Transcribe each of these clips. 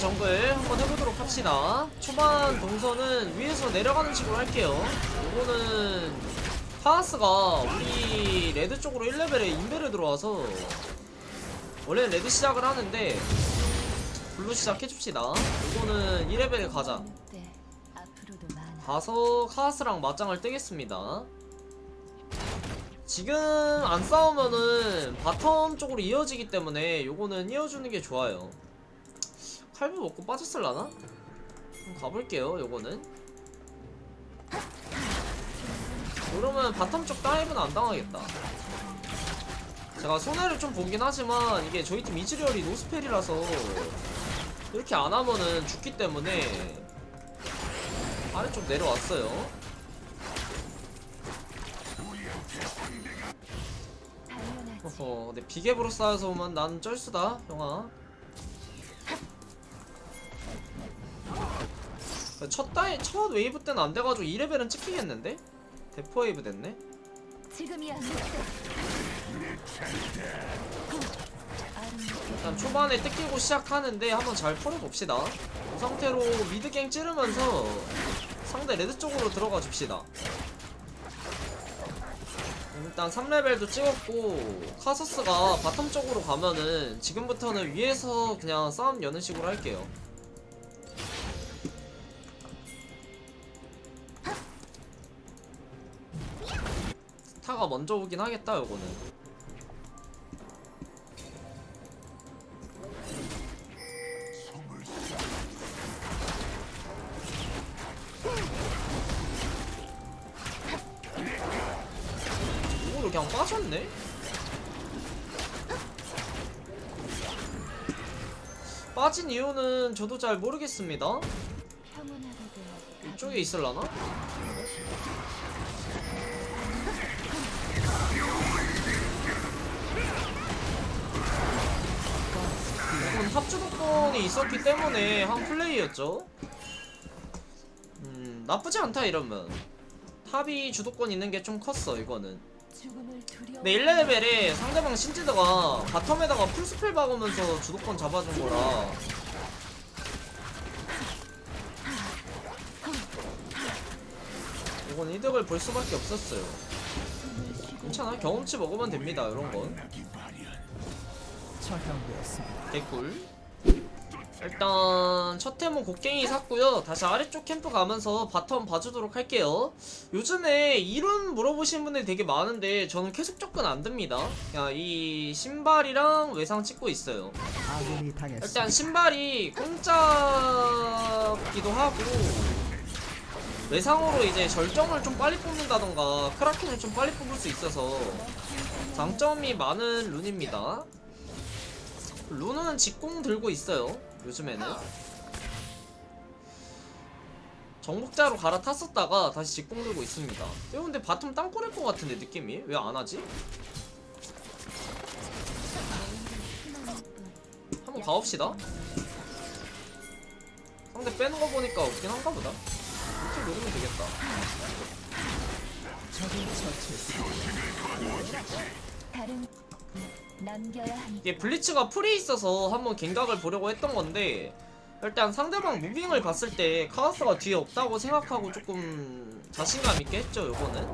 정글 한번 해보도록 합시다. 초반 동선은 위에서 내려가는 식으로 할게요. 요거는 파하스가 우리 레드 쪽으로 1레벨에 인베를 들어와서 원래 레드 시작을 하는데 블루 시작해줍시다. 이거는 2레벨에 가자. 네. 가서 카하스랑 맞짱을 뜨겠습니다. 지금 안 싸우면은 바텀 쪽으로 이어지기 때문에 요거는 이어주는 게 좋아요 칼부 먹고 빠졌을라나? 가볼게요 요거는 그러면 바텀 쪽 다이브는 안 당하겠다 제가 손해를 좀 보긴 하지만 이게 저희 팀 이즈리얼이 노스펠이라서 이렇게 안 하면은 죽기 때문에 아래쪽 내려왔어요. 어허 근데 비계부로 쌓여서 오면 난 쩔수다 형아 첫 따위 첫 웨이브 때는 안 돼가지고 2레벨은 찍히겠는데? 대포 웨이브 됐네? 지금이야. 일단 초반에 뜯기고 시작하는데 한번 잘 풀어봅시다. 이 상태로 미드갱 찌르면서 상대 레드 쪽으로 들어가 줍시다. 일단 3레벨도 찍었고 카서스가 바텀 쪽으로 가면은 지금부터는 위에서 그냥 싸움 여는 식으로 할게요 먼저 오긴 하겠다 요거는 이거로 그냥 빠졌네? 빠진 이유는 저도 잘 모르겠습니다. 이쪽에 있을라나? 합주도권이 있었기 때문에 한 플레이였죠. 음, 나쁘지 않다 이러면. 탑이 주도권 있는 게 좀 컸어 이거는. 근데 1레벨에 상대방 신지드가 바텀에다가 풀스펠 박으면서 주도권 잡아준 거라 이건 이득을 볼 수밖에 없었어요 괜찮아 경험치 먹으면 됩니다 이런 건 처형되었습니다. 개꿀. 일단 첫 해모 곡괭이 샀고요. 다시 아래쪽 캠프 가면서 바텀 봐주도록 할게요. 요즘에 이룬 물어보시는 분들이 되게 많은데 저는 계속 접근 안 됩니다. 그냥 이 신발이랑 외상 찍고 있어요. 일단 신발이 공짜기도 하고 외상으로 이제 절정을 좀 빨리 뽑는다던가 크라켄을 좀 빨리 뽑을 수 있어서 장점이 많은 룬입니다 룬은 직공 들고 있어요 요즘에는. 정복자로 갈아탔었다가 다시 직공 들고 있습니다. 이거 근데 바텀 땅굴일 것 같은데 느낌이? 왜 안 하지? 한번 가봅시다. 상대 빼는 거 보니까 없긴 한가 보다. 이렇게 노리면 되겠다. 다른 남겨야 이게 블리츠가 풀이 있어서 한번 갱각을 보려고 했던 건데 일단 상대방 무빙을 봤을 때 카오스가 뒤에 없다고 생각하고 조금 자신감 있게 했죠 요거는.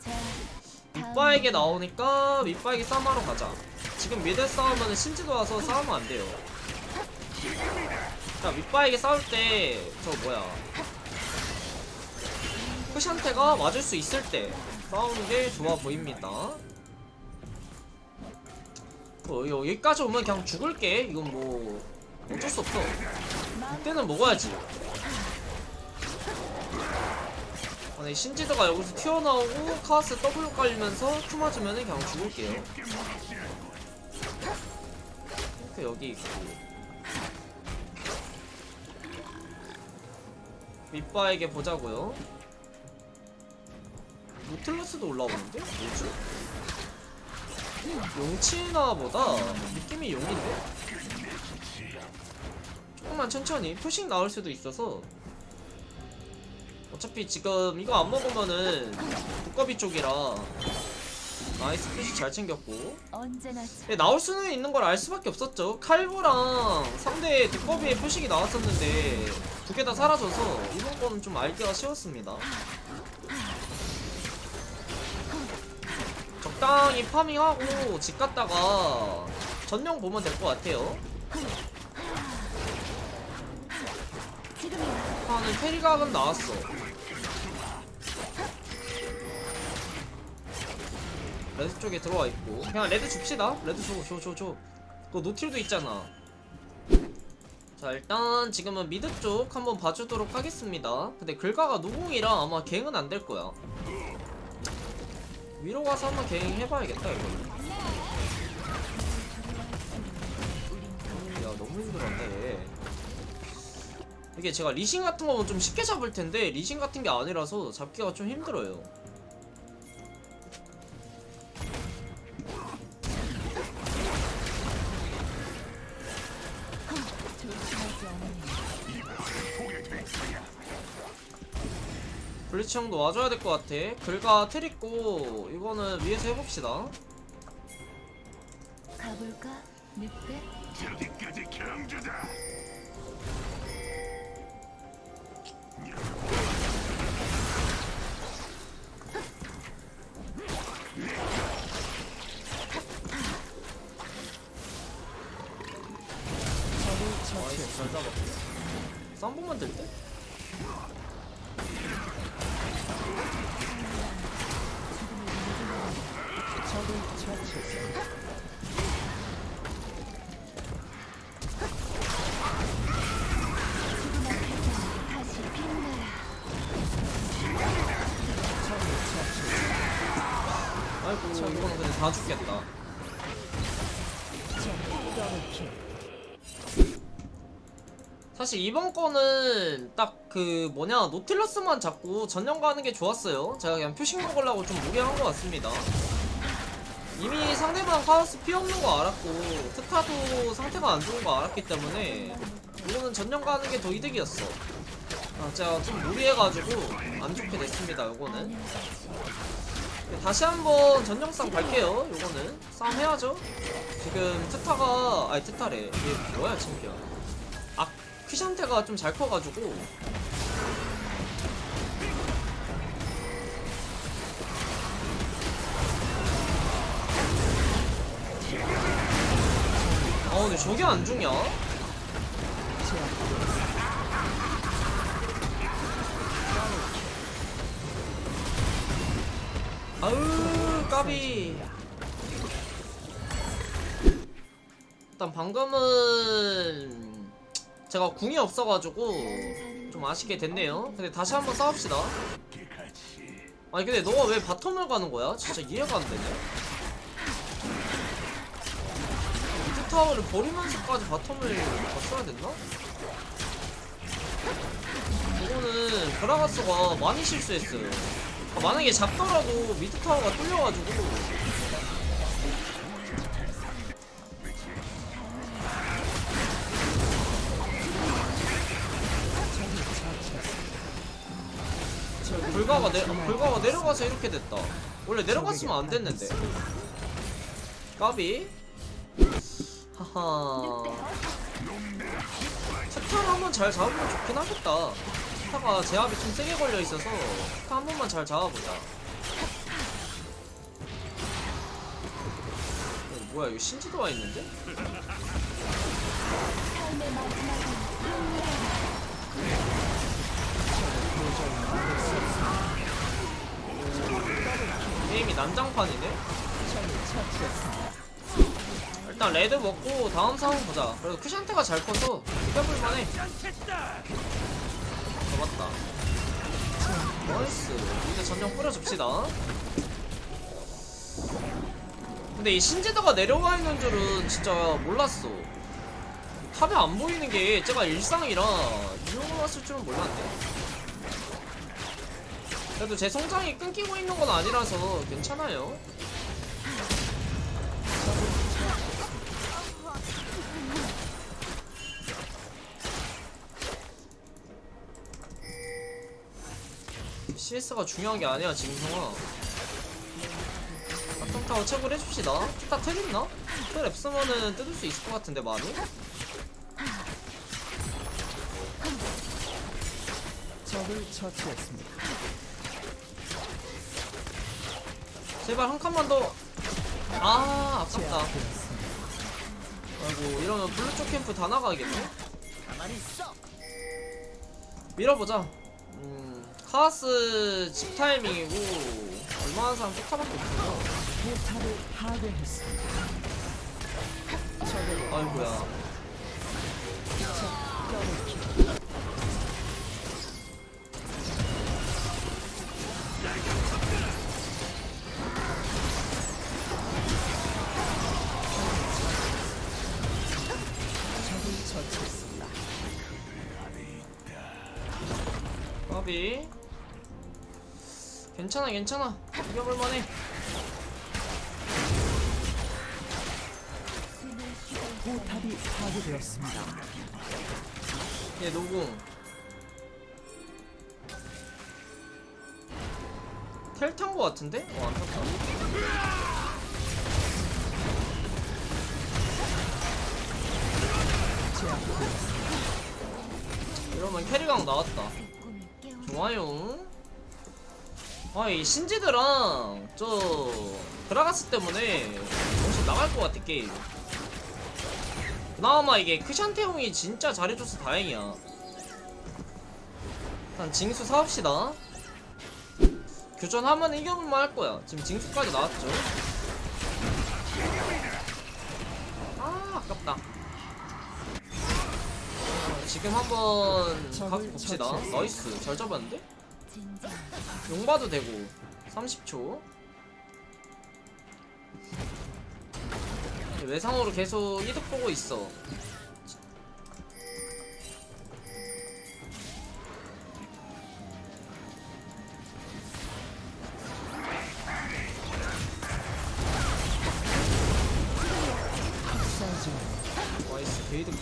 자. 다음. 밑바에게 나오니까 밑바에게 싸움하러 가자. 지금 미드 싸우면 신지도 와서 싸우면 안 돼요. 자 밑바에게 싸울 때 저 뭐야. 쿠샨테가 맞을 수 있을 때 싸우는 게 좋아 보입니다 어, 여기까지 오면 그냥 죽을게. 이건 뭐 어쩔 수 없어. 이때는 먹어야지. 아니 신지드가 여기서 튀어나오고 카스 W 깔리면서 큐 맞으면 그냥 죽을게요. 이렇게 여기 있고. 밑바에게 보자고요. 노틀러스도 올라오는데? 뭐지? 용치나 보다 느낌이 용인데? 조금만 천천히 표식 나올 수도 있어서 어차피 지금 이거 안 먹으면은 두꺼비 쪽이라 나이스 표시 잘 챙겼고 네, 나올 수는 있는 걸 알 수밖에 없었죠. 칼부랑 상대 두꺼비의 표식이 나왔었는데 두 개 다 사라져서 이번 거는 좀 알기가 쉬웠습니다. 적당히 파밍하고 집 갔다가 전용 보면 될 것 같아요. 하는 페리각은 나왔어. 레드 쪽에 들어와 있고 그냥 레드 줍시다. 레드 줘, 줘, 줘, 줘. 또 노틸도 있잖아. 자 일단 지금은 미드 쪽 한번 봐주도록 하겠습니다. 근데 글가가 노공이라 아마 갱은 안 될 거야. 위로 가서 한번 갱 해봐야겠다 이거. 야 너무 힘들었네. 얘. 이게 제가 리신 같은 거면 좀 쉽게 잡을 텐데 리신 같은 게 아니라서 잡기가 좀 힘들어요. 블리치 형도 와줘야 될 것 같아. 글과 텔 있고 이거는 위에서 해봅시다. 가볼까? 늑대? 나이스 잘 잡았고. 쌈봉만 될 때? 사실 이번 거는 딱 그 뭐냐 노틸러스만 잡고 전령 가는 게 좋았어요. 제가 그냥 표식 먹으려고 좀 무리한 것 같습니다. 이미 상대방 카오스 피 없는 거 알았고 트타도 상태가 안 좋은 거 알았기 때문에 이거는 전령 가는 게 더 이득이었어. 아, 제가 좀 무리해가지고 안 좋게 됐습니다. 이거는 네, 다시 한번 전령상 갈게요. 요거는 싸움 해야죠. 지금 트타가 아니 트타래. 얘 뭐야 챔피언. 아 퀴샨테가 좀 잘 커가지고 아 근데 저게 안 죽냐? 아우 까비 일단 방금은 제가 궁이 없어가지고 좀 아쉽게 됐네요 근데 다시 한번 싸웁시다 아니 근데 너가 왜 바텀을 가는 거야? 진짜 이해가 안 되네 미드 타워를 버리면서까지 바텀을 갔어야 됐나? 이거는 그라가스가 많이 실수했어요 아, 만약에 잡더라도 미드 타워가 뚫려가지고 불가가 내 불가가 내려가서 이렇게 됐다. 원래 내려갔으면 안 됐는데. 까비. 하하. 차타를 한번 잘 잡으면 좋긴 하겠다. 차타가 제압이 좀 세게 걸려 있어서 차타 한 번만 잘 잡아보자. 어, 뭐야 이거 신지도 와 있는데? 게임이 난장판이네. 일단 레드 먹고 다음 상황 보자. 그래도 쿠샨테가 잘 커서 이겨볼만해. 잡았다. 나이스. 이제 전령 뿌려줍시다. 근데 이 신제드가 내려가 있는 줄은 진짜 몰랐어. 탑에 안 보이는 게 제가 일상이라 이용을 왔을 줄은 몰랐네. 그래도 제 성장이 끊기고 있는 건 아니라서 괜찮아요. CS가 중요한 게 아니야 지금 형아 바텀 타워 채굴 해줍시다 다 텔있나? 텔 앱스면은 뜯을 수 있을 것 같은데 많이? 적을 처치했습니다. 제발 한 칸만 더. 아, 아깝다. 아이고, 이러면 블루 쪽 캠프 다 나가겠네? 밀어보자. 음, 카하스 집 타이밍이고, 얼마나 사람 쪽타밖에 없어서. 아이고야. 괜찮아, 괜찮아. 이겨볼만해. 포탑이 파괴되었습니다. 얘 노궁. 텔탄 거 같은데? 어, 안 탔다. 제압되었습니다. 이러면 캐리강 나왔다. 좋아요. 아, 이 신지드랑 저 드라가스 때문에 정신 나갈 것 같아 게임. 그나마 이게 크샨테 형이 진짜 잘해줘서 다행이야. 일단 징수 사옵시다. 교전하면 이겨볼만 할 거야. 지금 징수까지 나왔죠. 아, 아깝다. 아, 지금 한번 가서 봅시다. 나이스. 잘 잡았는데? 용 봐도 되고. 30초. 외상으로 계속 이득 보고 있어. 나이스 게이득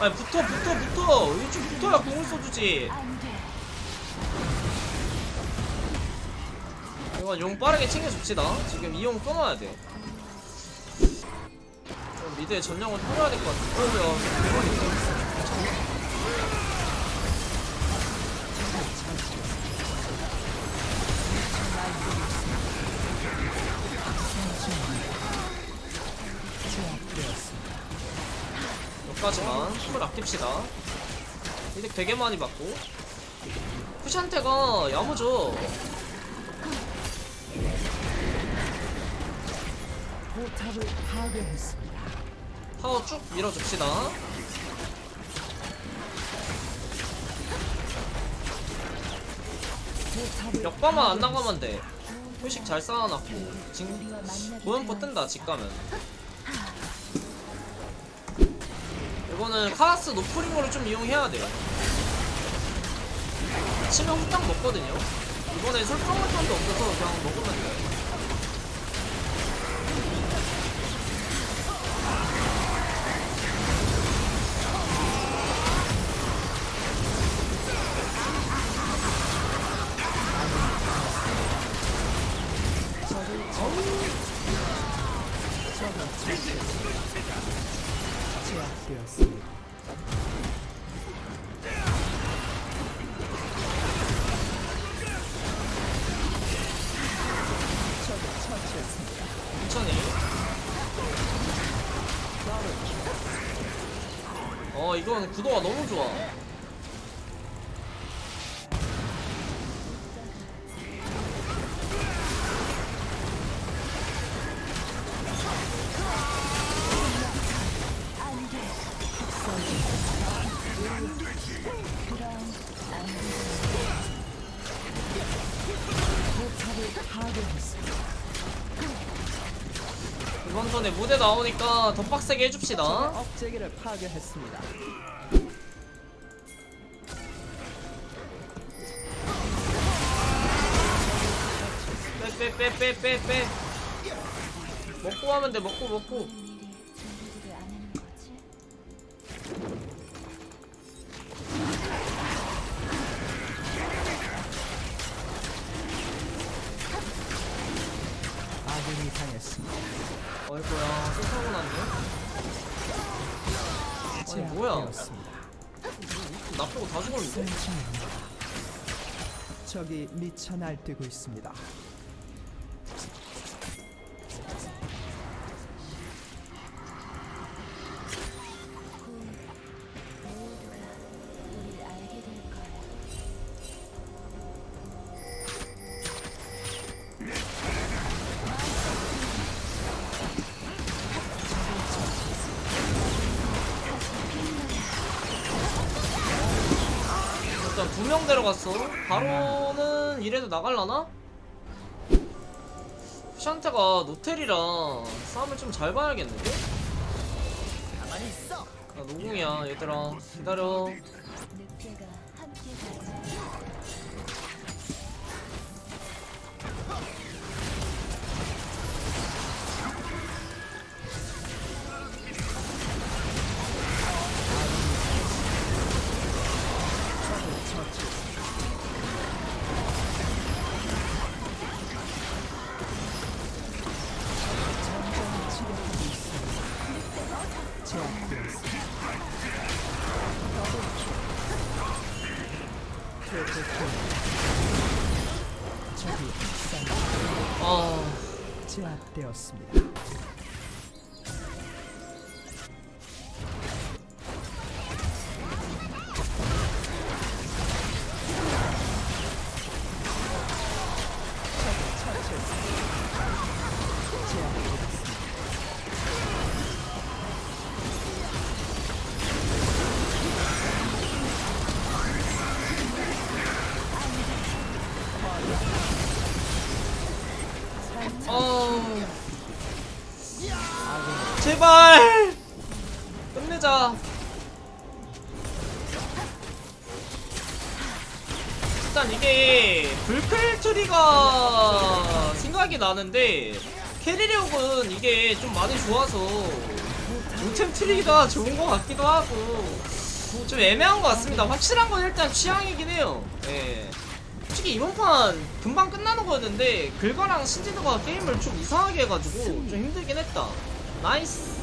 아니 붙어 붙어 붙어. 일찍 붙어야 공을 써주지. 이건 용 빠르게 챙겨줍시다. 지금 이용 끊어야 돼. 그럼 미드에 전령을 통해야 될 것 같아. 어우야 까지만 힘을 아낍시다. 이득 되게 많이 받고. 푸샨테가 야무져. 타워 쭉 밀어줍시다. 역바만 안 나가면 돼. 표식 잘 쌓아놨고. 지금 뜬다 집 가면 이거는 카라스 노프린 거를 좀 이용해야 돼요. 치면 후딱 먹거든요. 이번에 솔방울탄도 없어서 그냥 먹으면 돼요 되었습니다. 어 이건 구도가 너무 좋아 턴에 무대 나오니까 더 빡세게 해줍시다. 억제기를 파괴했습니다. 빼빼빼빼빼빼. 먹고 하면 돼 먹고 먹고 아군이 당했습니다. 어이구야, 또 사고 났네? 아니, 뭐야. 나 빼고 다 죽었는데? 저기 미쳐 날뛰고 있습니다. 두 명 데려갔어. 바로는 이래도 나갈라나? 푸샨테가 노텔이랑 싸움을 좀 잘 봐야겠는데? 나 노궁이야 얘들아 기다려 있습니다. 제압되었습니다. 제발! 끝내자. 일단 이게 불펠트리가 생각이 나는데 캐리력은 이게 좀 많이 좋아서 노템 트리가 좋은 것 같기도 하고 좀 애매한 것 같습니다. 확실한 건 일단 취향이긴 해요. 예. 솔직히 이번 판 금방 끝나는 거였는데 글과랑 신지드가 게임을 좀 이상하게 해가지고 좀 힘들긴 했다 나이스